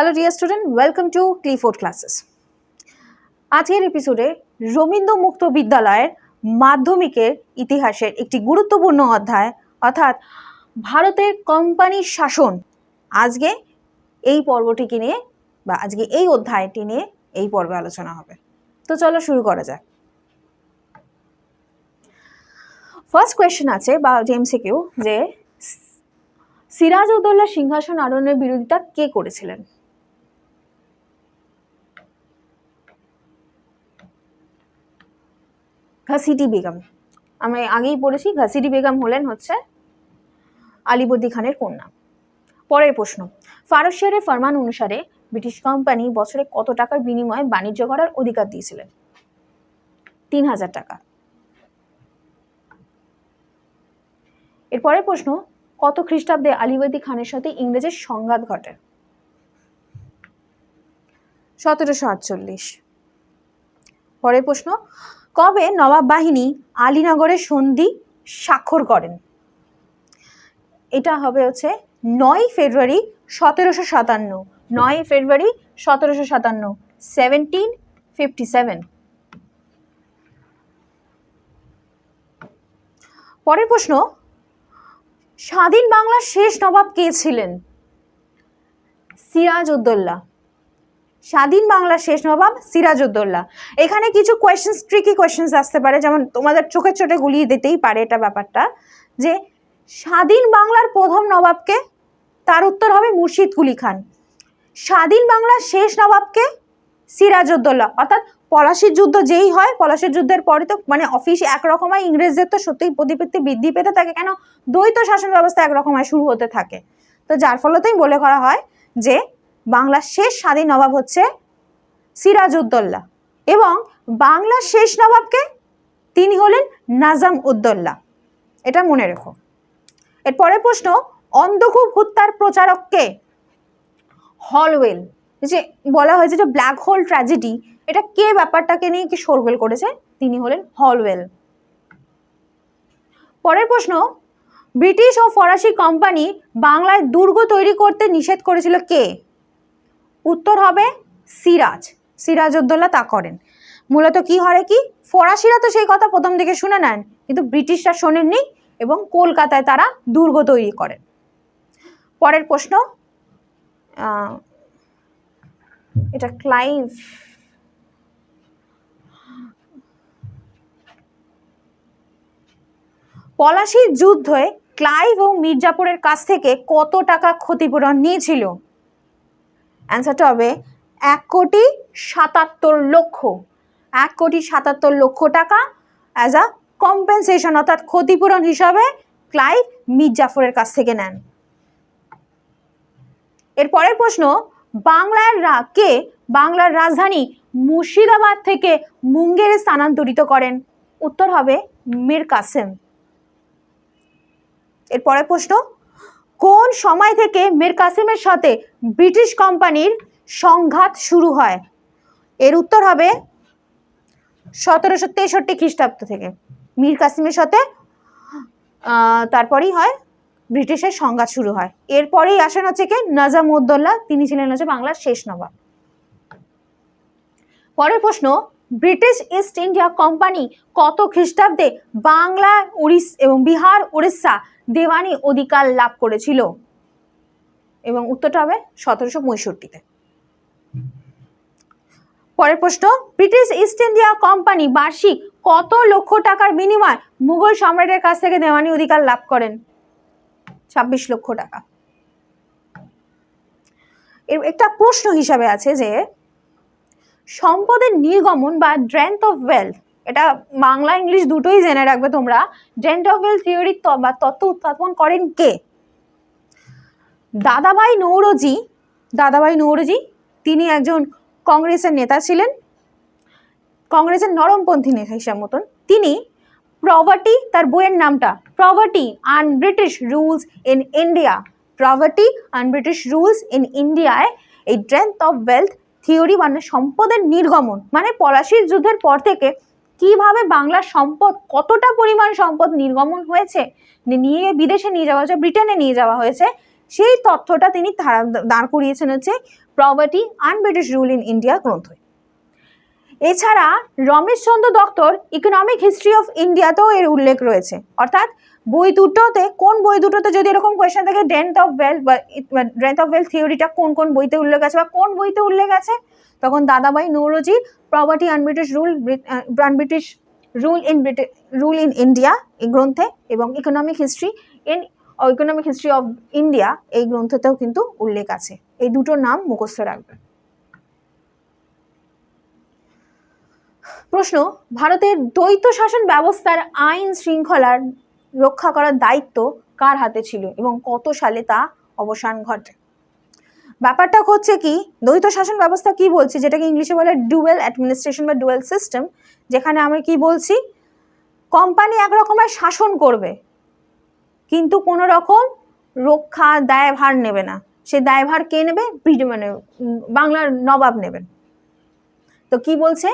Hello dear student welcome to Clifford classes আজকের এপিসোডে রবীন্দ্র মুক্ত বিদ্যালয়ের মাধ্যমিকের ইতিহাসের একটি গুরুত্বপূর্ণ অধ্যায়, অর্থাৎ ভারতের কোম্পানির শাসন, আজকে এই পর্বটিকে নিয়ে বা আজকে এই অধ্যায়টি নিয়ে এই পর্বে আলোচনা হবে। তো চলো শুরু করা যাক। ফার্স্ট কোয়েশ্চেন আছে বা জেমসিকিউ যে সিরাজ সিরাজউদ্দৌলা সিংহাসন আরোহণের বিরোধিতা কে করেছিলেন? ঘাসিটি বেগম। আমি আগেই পড়েছি ঘাসিটি বেগম হলেন হচ্ছে আলিবর্দি খানের কন্যা। পরের প্রশ্ন, ফারুক ফরমান অনুসারে ব্রিটিশ কোম্পানি বছরে কত টাকার বিনিময়ে বাণিজ্য করার অধিকার দিয়েছিলেন? তিন হাজার টাকা। এরপরের প্রশ্ন, কত খ্রিস্টাব্দে আলিবর্দি খানের সাথে ইংরেজের সংঘাত ঘটে? সতেরোশো আটচল্লিশ। পরের প্রশ্ন কবে নবাব বাহিনী আলীনগরে সন্ধি স্বাক্ষর করেন? এটা হবে হচ্ছে নয় ফেব্রুয়ারি সতেরোশো সাতান্ন। নয় ফেব্রুয়ারি সতেরোশো সাতান্ন সেভেন্টিন ফিফটি সেভেন পরের প্রশ্ন, স্বাধীন বাংলার শেষ নবাব কে ছিলেন? সিরাজ উদ্দৌলা। স্বাধীন বাংলার শেষ নবাব সিরাজ উদ্দৌলা এখানে কিছু কোয়েশ্চেন্স ট্রিকি কোয়েশ্চেন্স আসতে পারে, যেমন তোমাদের চোখে চোখে গুলিয়ে দিতেই পারে এটা ব্যাপারটা, যে স্বাধীন বাংলার প্রথম নবাবকে তার উত্তর হবে মুর্শিদ কুলি খান। স্বাধীন বাংলার শেষ নবাবকে সিরাজউদ্দৌলা, অর্থাৎ পলাশির যুদ্ধ যেই হয়, পলাশির যুদ্ধের পরে তো মানে অফিস একরকম হয় ইংরেজদের তো সত্যিই প্রতিপত্তি বৃদ্ধি পেতে থাকে, কেন দ্বৈত শাসন ব্যবস্থা একরকম হয় শুরু হতে থাকে। তো যার ফলতেই বলে করা হয় যে বাংলার শেষ স্বাধীন নবাব হচ্ছে সিরাজউদ্দৌলা। এবং বাংলার শেষ নবাবকে তিনি হলেন নাজাম উদ্দৌলা এটা মনে রেখো। এর পরের প্রশ্ন, অন্ধকূপ হত্যার প্রচারককে হলওয়েল। যে বলা হয়েছে যে ব্ল্যাক হোল ট্র্যাজেডি এটা কে ব্যাপারটাকে নিয়ে কি শোরগোল করেছে? তিনি হলেন হলওয়েল। পরের প্রশ্ন, ব্রিটিশ ও ফরাসি কোম্পানি বাংলায় দুর্গ তৈরি করতে নিষেধ করেছিল কে? উত্তর হবে সিরাজ। সিরাজউদ্দৌলা তা করেন। মূলত কি হয় কি? ফরাসিরা তো সেই কথা প্রথম দিকে শুনে নেন, কিন্তু ব্রিটিশরা শোনেননি এবং কলকাতায় তারা দুর্গ তৈরি করেন। পরের প্রশ্ন এটা ক্লাইভ, পলাশির যুদ্ধে ক্লাইভ ও মির্জাপুরের কাছ থেকে কত টাকা ক্ষতিপূরণ নিয়েছিল? অ্যান্সারটা হবে এক কোটি সাতাত্তর লক্ষ। এক কোটি সাতাত্তর লক্ষ টাকা অ্যাজ আ কম্পেনসেশন অর্থাৎ ক্ষতিপূরণ হিসাবে ক্লাইভ মির্জাফরের কাছ থেকে নেন। এর পরের প্রশ্ন, বাংলার কে বাংলার রাজধানী মুর্শিদাবাদ থেকে মুঙ্গেরে স্থানান্তরিত করেন? উত্তর হবে মীর কাসেম। এর পরের প্রশ্ন কোন সময় থেকে মীর কাসিমের সাথে ব্রিটিশ কোম্পানির সংঘাত শুরু হয়? এর উত্তর হবে সতেরোশো তেষট্টি খ্রিস্টাব্দ থেকে। মীর কাসিমের সাথে তারপরেই হয় ব্রিটিশের সংঘাত শুরু হয়। এরপরেই আসেন হচ্ছে কে? নাজাম উদ্দৌলা তিনি ছিলেন হচ্ছে বাংলার শেষ নবাব। পরের প্রশ্ন ব্রিটিশ ইস্ট ইন্ডিয়া কোম্পানি কত খ্রিস্টাব্দে বাংলা উড়িষ এবং বিহার, উড়িষ্যা দেওয়ানি অধিকার লাভ করেছিল? এবং উত্তরটা হবে সতেরোশো পঁয়ষট্টিতে। পরের প্রশ্ন, ব্রিটিশ ইস্ট ইন্ডিয়া কোম্পানি বার্ষিক কত লক্ষ টাকার বিনিময় মুঘল সম্রাটের কাছ থেকে দেওয়ানি অধিকার লাভ করেন? ছাব্বিশ লক্ষ টাকা। এর একটা প্রশ্ন হিসাবে আছে যে সম্পদের নির্গমন বা ড্রেন্থ অফ ওয়েলথ এটা বাংলা ইংলিশ দুটোই জেনে রাখবে তোমরা। ড্রেন্থ অফ ওয়েলথ থিওরি বা তত্ত্ব উত্থাপন করেন কে? দাদাভাই নৌরজি দাদাভাই নৌরজি, তিনি একজন কংগ্রেসের নেতা ছিলেন, কংগ্রেসের নরমপন্থী নেতা হিসাব মতন। তিনি প্রভার্টি তার বইয়ের নামটা poverty and British rules in India poverty and British rules in ইন্ডিয়ায় এই ড্রেন্থ অফ ওয়েলথ থিওরি মানে সম্পদের নির্গমন মানে পলাশির যুদ্ধের পর থেকে কীভাবে বাংলার সম্পদ, কতটা পরিমাণ সম্পদ নির্গমন হয়েছে নিয়ে বিদেশে নিয়ে যাওয়া হয়েছে, ব্রিটেনে নিয়ে যাওয়া হয়েছে, সেই তথ্যটা তিনি দাঁড় করিয়েছেন হচ্ছে poverty un-British rule in India গ্রন্থে এছাড়া রমেশচন্দ্র দত্তর ইকোনমিক হিস্ট্রি অফ ইন্ডিয়াতেও এর উল্লেখ রয়েছে। অর্থাৎ বই দুটোতে, কোন বই দুটোতে যদি এরকম কোয়েশ্চেন থাকে ডেন্থ অফ ওয়েলথ বা ডেন্থ অফ ওয়েলথ থিওরিটা কোন কোন বইতে উল্লেখ আছে বা কোন বইতে উল্লেখ আছে, তখন Dadabhai নৌরজির property un-British rule un-British rule in rule in India এই গ্রন্থে এবং economic history in economic history of India এই গ্রন্থতেও কিন্তু উল্লেখ আছে। এই দুটোর নাম মুখস্থ রাখবে প্রশ্ন, ভারতের দ্বৈত শাসন ব্যবস্থার আইন শৃঙ্খলার রক্ষা করার দায়িত্ব কার হাতে ছিল এবং কত সালে তা অবসান ঘটে? ব্যাপারটা হচ্ছে কি, দ্বৈত শাসন ব্যবস্থা কি বলছে? যেটাকে ইংলিশে বলে ডুয়েল অ্যাডমিনিস্ট্রেশন বা ডুয়েল সিস্টেম যেখানে আমরা কি বলছি কোম্পানি একরকমের শাসন করবে, কিন্তু কোনো রকম রক্ষা, দায়ভার নেবে না। সে দায়ভার কে নেবে? মানে বাংলার নবাব নেবেন। তো কি বলছে?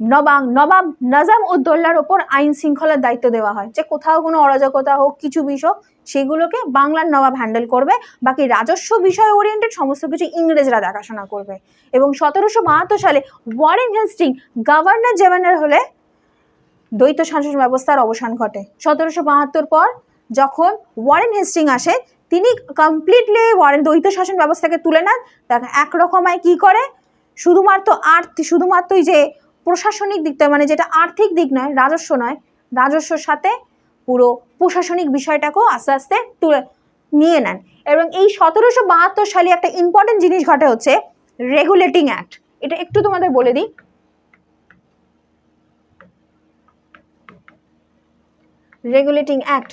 নবাব নবাব নাজাম উদ্দৌলার ওপর আইন শৃঙ্খলার দায়িত্ব দেওয়া হয়। যে কোথাও কোনো অরাজকতা হোক, কিছু বিষয় সেগুলোকে বাংলার নবাব হ্যান্ডেল করবে। বাকি রাজস্ব বিষয় ওরিয়েন্টেড, সমস্ত কিছু ইংরেজরা দেখাশোনা করবে। এবং সতেরোশো বাহাত্তর সালে ওয়ারেন হেস্টিং গভর্নর জেনারেল হলে দ্বৈত শাসন ব্যবস্থার অবসান ঘটে। সতেরোশো বাহাত্তর পর যখন ওয়ারেন হেস্টিং আসে, তিনি কমপ্লিটলি ওয়ারেন দ্বৈত শাসন ব্যবস্থাকে তুলে নেন। তাকে একরকমায় কি করে? শুধুমাত্র আর্থ, শুধুমাত্রই যে প্রশাসনিক দিকটা মানে যেটা আর্থিক দিক নয়, রাজস্ব নয়, রাজস্বর সাথে পুরো প্রশাসনিক বিষয়টাকেও আস্তে আস্তে তুলে নিয়ে নেন। এবং এই সতেরোশো বাহাত্তর সালে একটা ইম্পর্টেন্ট জিনিস ঘটে হচ্ছে রেগুলেটিং অ্যাক্ট এটা একটু তোমাদের বলে দিই। রেগুলেটিং অ্যাক্ট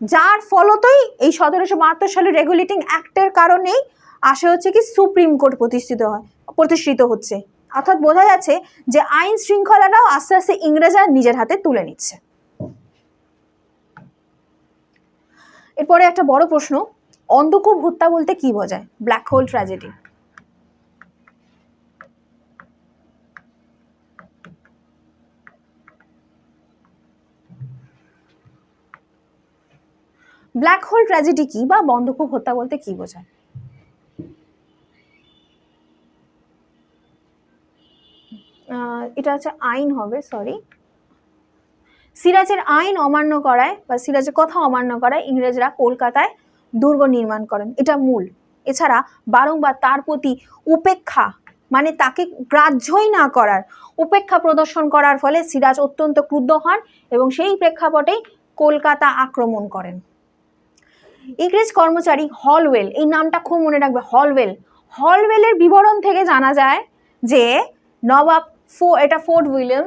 যার ফলতই এই সতেরোশো বাহাত্তর সালের রেগুলেটিং অ্যাক্টের কারণেই আসে হচ্ছে কি সুপ্রিম কোর্ট প্রতিষ্ঠিত হয়, প্রতিষ্ঠিত হচ্ছে। অর্থাৎ বোঝা যাচ্ছে যে আইন শৃঙ্খলাটাও আস্তে আস্তে ইংরেজরা নিজের হাতে তুলে নিচ্ছে। এরপরে একটা বড় প্রশ্ন, অন্ধকূপ হত্যা বলতে কি বোঝায়? Black hole tragedy black hole tragedy কি বা বন্ধকূপ হত্যা বলতে কি বোঝায়? এটা হচ্ছে আইন হবে সরি সিরাজের আইন অমান্য করায় বা সিরাজের কথা অমান্য করায় ইংরেজরা কলকাতায় দুর্গ নির্মাণ করেন। এটা মূল। এছাড়া বারংবার তার প্রতি উপেক্ষা মানে তাকে গ্রাহ্যই না করার, উপেক্ষা প্রদর্শন করার ফলে সিরাজ অত্যন্ত ক্রুদ্ধ হন এবং সেই প্রেক্ষাপটেই কলকাতা আক্রমণ করেন। ইংরেজ কর্মচারী হলওয়েল, এই নামটা খুব মনে রাখবে, হলওয়েল। হলওয়েলের বিবরণ থেকে জানা যায় যে নবাব এটা ফোর্ট উইলিয়াম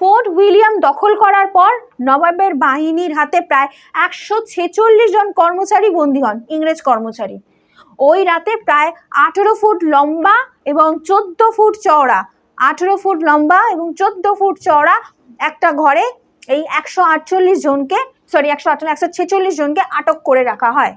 ফোর্ট উইলিয়াম দখল করার পর নবাবের বাহিনীর হাতে প্রায় একশো ছেচল্লিশ জন কর্মচারী বন্দী হন, ইংরেজ কর্মচারী। ওই রাতে প্রায় আঠেরো ফুট লম্বা এবং চোদ্দ ফুট চওড়া, আঠেরো ফুট লম্বা এবং চোদ্দ ফুট চওড়া একটা ঘরে এই একশো আটচল্লিশ জনকে সরি একশো আটচল্লিশ একশো ছেচল্লিশ জনকে আটক করে রাখা হয়।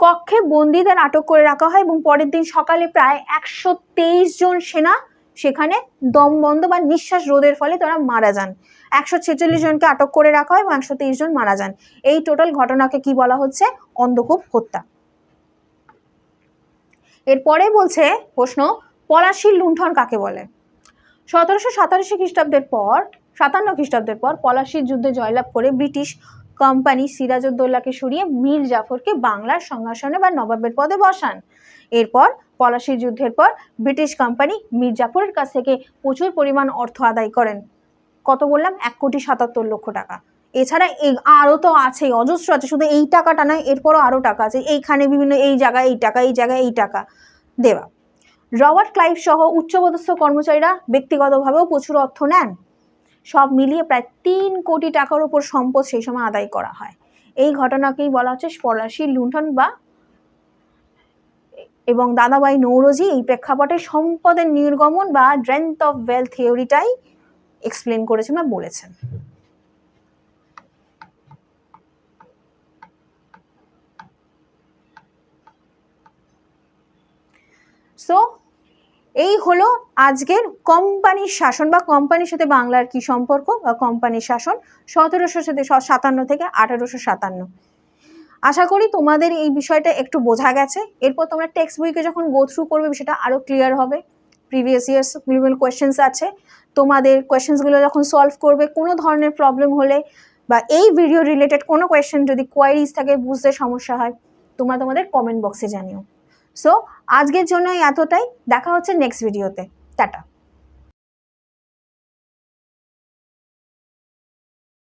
কক্ষে বন্দীদের আটক করে রাখা হয় এবং পরের দিন সকালে প্রায় একশো তেইশ জন সেনা সেখানে দম বন্ধ বা নিঃশ্বাস রোধের ফলে তারা মারা যান। একশো ছেচল্লিশ জনকে আটক করে রাখা হয় এবং একশো তেইশ জন মারা যান। এই টোটাল ঘটনাকে কি বলা হচ্ছে? অন্ধকূপ হত্যা। এরপরে বলছে প্রশ্ন, পলাশির লুণ্ঠন কাকে বলে? সতেরোশো সাতাশি খ্রিস্টাব্দের পর, সাতান্ন খ্রিস্টাব্দের পর পলাশির যুদ্ধে জয়লাভ করে ব্রিটিশ কোম্পানি সিরাজউদ্দৌলাকে সরিয়ে মীর জাফরকে বাংলার সিংহাসনে বা নবাবের পদে বসান। এরপর পলাশির যুদ্ধের পর ব্রিটিশ কোম্পানি মীর জাফরের কাছ থেকে প্রচুর পরিমাণ অর্থ আদায় করেন। কত বললাম? এক কোটি সাতাত্তর লক্ষ টাকা। এছাড়া আরও তো আছে অজস্র আছে। শুধু এই টাকাটা নয়, এরপরও আরও টাকা আছে। এইখানে বিভিন্ন, এই জায়গায় এই টাকা, এই জায়গায় এই টাকা। দেওয়া রবার্ট ক্লাইভ সহ উচ্চপদস্থ কর্মচারীরা ব্যক্তিগতভাবেও প্রচুর অর্থ নেন। সব মিলিয়ে প্রায় তিন কোটি টাকার ওপর সম্পদ সেই সময় আদায় করা হয়। এই ঘটনাকেই বলা হচ্ছে পলাশির লুণ্ঠন বা এবং দাদাবাই নৌরজি এই প্রেক্ষাপটে সম্পদের নির্গমন বা ড্রেন্থ অফ ওয়েলথ থিওরিটাই এক্সপ্লেন করেছেন বা বলেছেন। সো এই হলো আজকের কোম্পানির শাসন বা কোম্পানির সাথে বাংলার কি সম্পর্ক বা কোম্পানির শাসন? সতেরোশো সাথে সাতান্ন থেকে আঠারোশো সাতান্ন। আশা করি তোমাদের এই বিষয়টা একটু বোঝা গেছে। এরপর তোমরা টেক্সট বইকে যখন গো থ্রু করবে বিষয়টা আরও ক্লিয়ার হবে। প্রিভিয়াস ইয়ার্স বিভিন্ন কোয়েশ্চেন্স আছে। তোমাদের কোয়েশ্চেন্সগুলো যখন সলভ করবে, কোনো ধরনের প্রবলেম হলে বা এই ভিডিও রিলেটেড কোনো কোয়েশ্চেন যদি কোয়ারিজ থাকে, বুঝতে সমস্যা হয়, তোমরা তোমাদের কমেন্ট বক্সে জানিও। সো আজকের জন্য এতটাই। দেখা হচ্ছে নেক্সট ভিডিওতে টাটা।